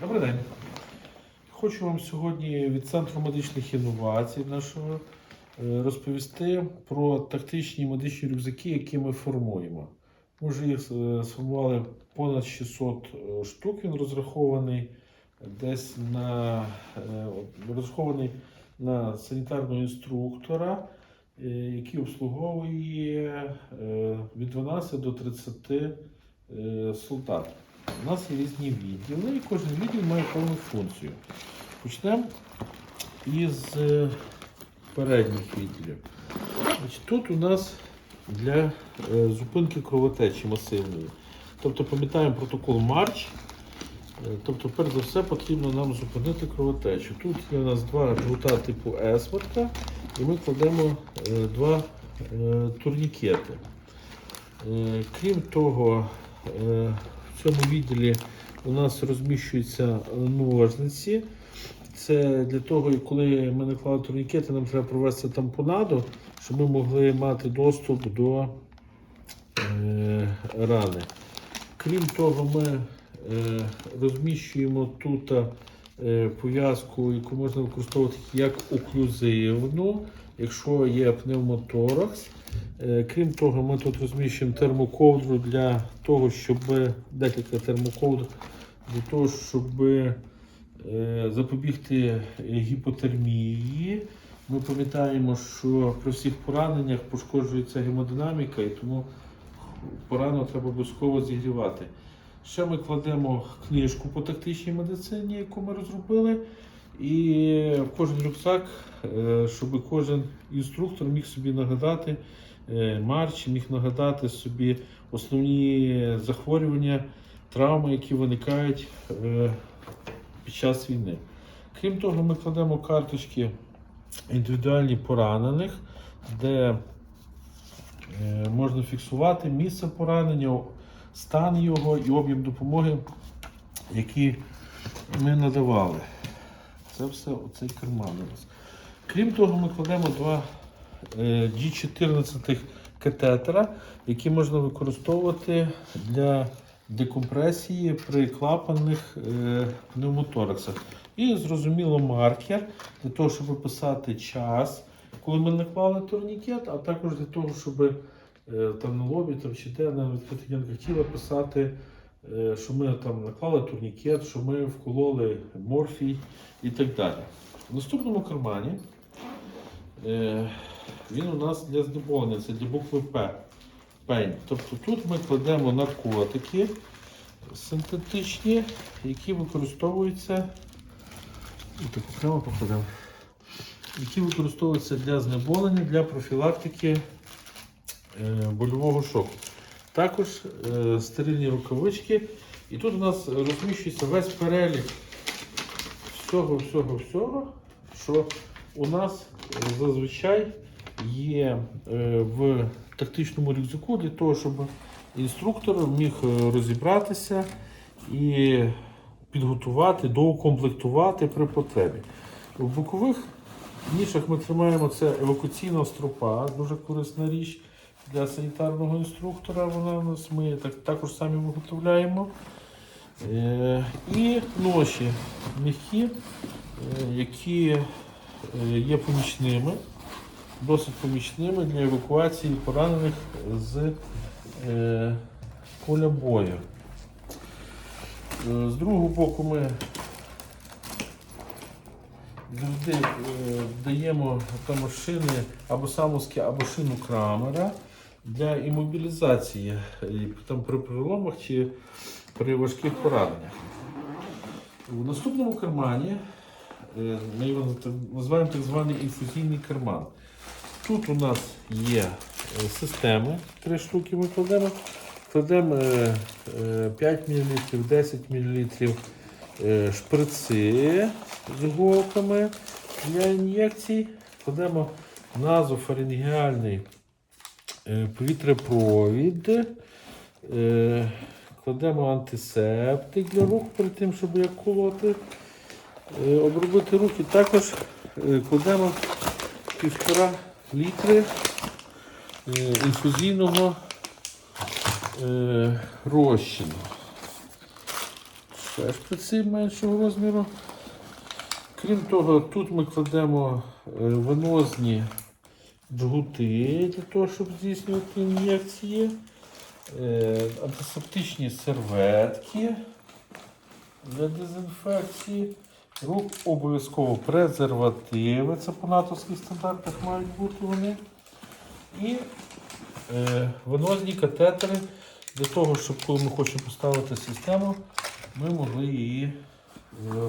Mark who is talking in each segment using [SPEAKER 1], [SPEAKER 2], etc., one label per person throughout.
[SPEAKER 1] Добрий день. Хочу вам сьогодні від Центру медичних інновацій нашого е, розповісти про тактичні медичні рюкзаки, які ми формуємо. Ми вже їх е, сформували понад 600 е, штук. Він розрахований десь на розрахований на санітарного інструктора, який обслуговує від 12 до 30 е, солдат. У нас є різні відділи, і кожен відділ має певну функцію. Почнемо із е, передніх відділів. Тут у нас для е, зупинки кровотечі масивної. Тобто пам'ятаємо протокол Марч. Е, Тобто, перш за все, потрібно нам зупинити кровотечу. Тут є у нас два жгута типу есварта, і ми кладемо е, два е, турнікети. Е, Крім того, е, в цьому відділі у нас розміщуються ножниці. Це для того, коли ми наклали турнікети, нам треба провести тампонаду, щоб ми могли мати доступ до е, рани. Крім того, ми е, розміщуємо тут е, пов'язку, яку можна використовувати як оклюзивну, якщо є пневмоторакс. Е, Крім того, ми тут розміщуємо термоковдру для того, щоб декілька термоковдр для того, щоб е, запобігти гіпотермії. Ми пам'ятаємо, що при всіх пораненнях пошкоджується гемодинаміка, і тому порану треба обов'язково зігрівати. Ще ми кладемо книжку по тактичній медицині, яку ми розробили. І в кожен рюкзак, е, щоб кожен інструктор міг собі нагадати е, марч, міг нагадати собі основні захворювання, травми, які виникають е, під час війни. Крім того, ми кладемо карточки індивідуальні поранених, де можна фіксувати місце поранення, стан його і об'єм допомоги, який ми надавали. Це все оцей карман у нас. Крім того, ми кладемо два е, G14 катетера, які можна використовувати для декомпресії при клапанних е. І зрозуміло маркер для того, щоб виписати час, коли ми наклали турнікет, а також для того, щоб е, там на лобі там, чи де на відкритих тіла писати, що ми там наклали турнікет, що ми вкололи морфій і так далі. В наступному кармані е, він у нас для знеболення, це для букви П. Пень. Тобто тут ми кладемо наркотики синтетичні, які використовуються. Так окремо покладемо. Які використовуються для знеболення, для профілактики е, больового шоку. Також е, стерильні рукавички. І тут у нас розміщується весь перелік всього, всього, всього, що у нас е, зазвичай є е, в тактичному рюкзаку для того, щоб інструктор міг е, розібратися і підготувати, доукомплектувати при потребі. В бокових нішах ми тримаємо це евакуаційна стропа, дуже корисна річ для санітарного інструктора. Вона у нас ми так, також самі виготовляємо. Е, і ноші м'які, е, які е, є помічними, досить помічними для евакуації поранених з е, поля бою. Е, З другого боку ми завжди даємо там машини або самоски, або шину крамера для імобілізації е, там при переломах чи при важких пораненнях. У наступному кармані е, ми його називаємо так званий інфузійний карман. Тут у нас є е, системи, три штуки ми кладемо. Кладемо е, е, 5 мл, 10 мл шприци з іголками для ін'єкцій. Кладемо назофарингеальний е, повітряпровід. Е, Кладемо антисептик для рук перед тим, щоб як колоти. Е, Обробити руки. Також кладемо півтора літри інфузійного розчину. Ще меншого розміру. Крім того, тут ми кладемо венозні джгути для того, щоб здійснювати ін'єкції, е, антисептичні серветки для дезінфекції. Рук обов'язково презервативи. Це по натовських стандартах мають бути вони. І е, венозні катетери для того, щоб коли ми хочемо поставити систему, ми могли її е,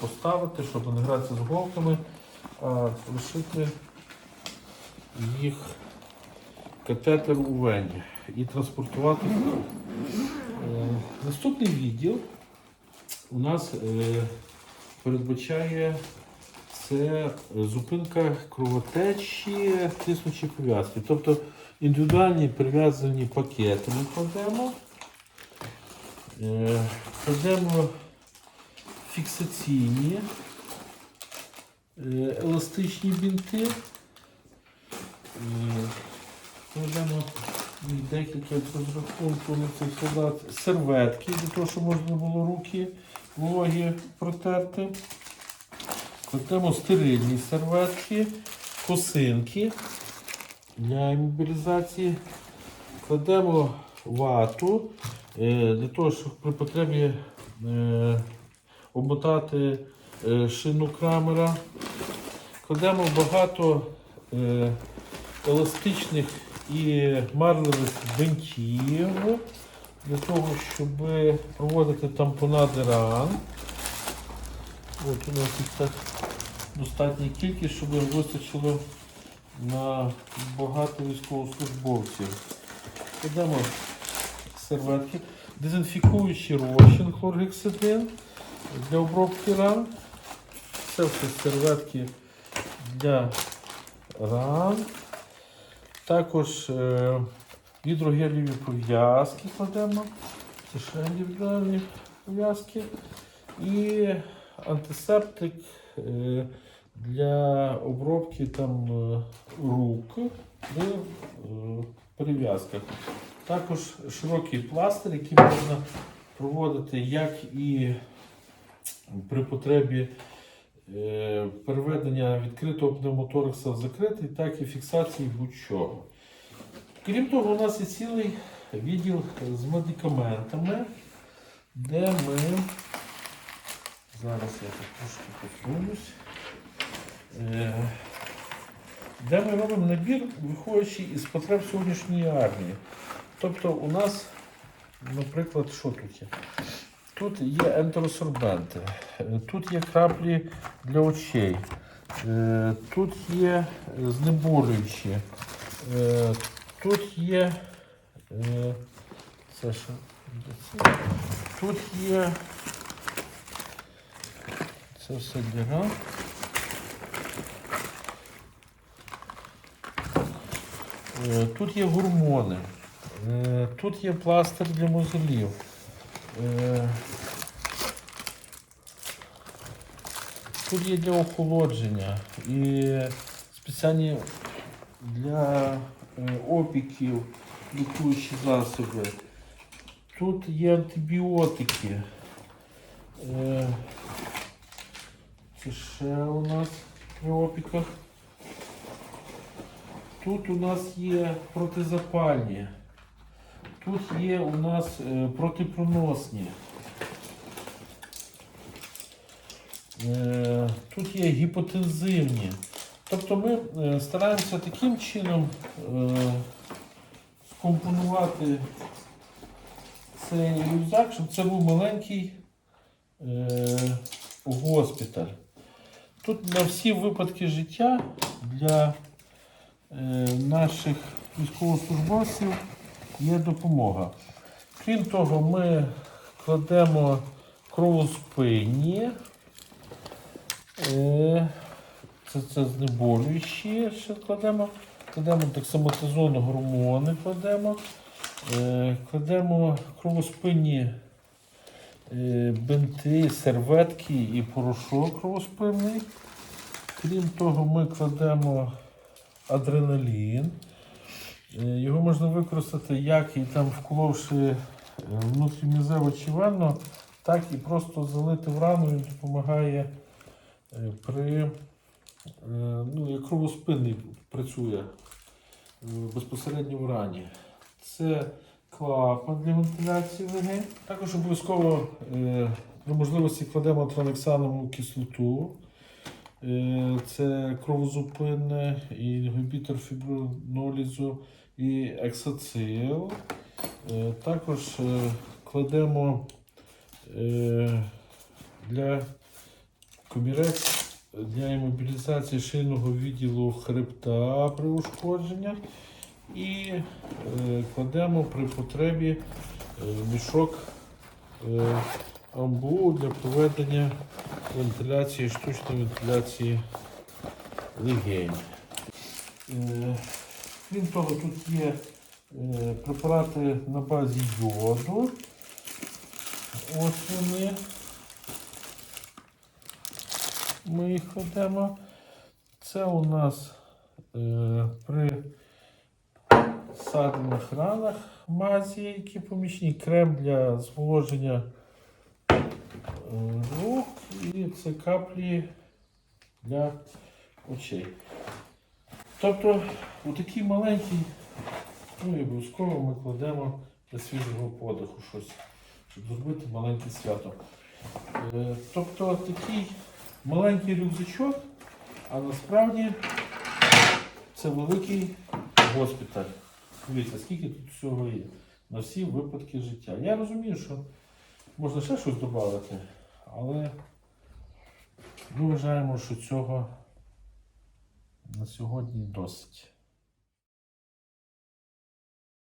[SPEAKER 1] поставити, щоб не гратися з голками, а лишити їх катетер у вені і транспортувати. Е, Наступний відділ у нас е, передбачає це зупинка кровотечі тиснучі пов'язки. Тобто індивідуальні прив'язані пакети ми кладемо. Е, Кладемо фіксаційні еластичні бінти. Е, Кладемо декілька з розрахунку на цей солдат серветки, для того, щоб можна було руки вологі протерти. Кладемо стерильні серветки, косинки для імобілізації. Кладемо вату е, для того, щоб при потребі е, обмотати е, шину крамера. Кладемо багато е, еластичних і марливих бинтів для того, щоб проводити тампонади ран. От у нас їх так достатня кількість, щоб вистачило на багато військовослужбовців. Кладемо серветки, дезінфікуючий розчин хлоргексидин для обробки ран. Це все серветки для ран. Також е, гідрогеліві пов'язки кладемо. Це ще індивідуальні пов'язки. І антисептик е, для обробки там е, рук при е, перев'язках. Також широкий пластир, який можна проводити як і при потребі переведення відкритого пневмоторакса в закритий, так і фіксації будь-чого. Крім того, у нас є цілий відділ з медикаментами, де ми Зараз я трошки посунусь. Е, Де ми робимо набір, виходячи із потреб сьогоднішньої армії. Тобто у нас, наприклад, що тут є? Тут є ентеросорбенти, е, тут є краплі для очей, е, тут є знеболюючі, е, тут є. е, Це що? Тут є це все для ран. Е, Тут є гормони, Е, тут є пластир для мозолів. Е, Тут є для охолодження і спеціальні для е, опіків лікуючі засоби. Тут є антибіотики. Е, Це ще у нас при опіках. Тут у нас є протизапальні. Тут є у нас е, протипроносні. Е, Тут є гіпотензивні. Тобто ми е, стараємося таким чином скомпонувати цей рюкзак, щоб це був маленький госпіталь. Тут на всі випадки життя для наших військовослужбовців є допомога. Крім того, ми кладемо кровоспинні. Е, це, це знеболюючі ще кладемо. Кладемо дексаметазон гормони кладемо. Е, кладемо кровоспинні е, бинти, серветки і порошок кровоспинний. Крім того, ми кладемо адреналін. Е, Його можна використати як і там вколовши е, внутрімізево чи венно, так і просто залити в рану він допомагає е, при ну, як кровоспинний працює безпосередньо в рані. Це клапан для вентиляції легень. Також обов'язково при можливості кладемо транексанову кислоту. Е, Це кровозупинне, і інгібітор фібронолізу, і ексацил. Е, Також е, кладемо для комірець для імобілізації шийного відділу хребта при ушкодженнях. І кладемо при потребі мішок амбу для проведення вентиляції, штучної вентиляції легень. Е, Крім того, тут є е, препарати на базі йоду. Ось вони. Ми їх кладемо. Це у нас е, при садних ранах мазі, які помічні, крем для зволоження рук і це каплі для очей. Тобто у такий маленький, ну і обов'язково ми кладемо для свіжого подиху щось, щоб зробити маленьке свято. Е, Тобто такий маленький рюкзачок, а насправді це великий госпіталь. Дивіться, скільки тут всього є на всі випадки життя. Я розумію, що можна ще щось додати, але ми вважаємо, що цього на сьогодні досить.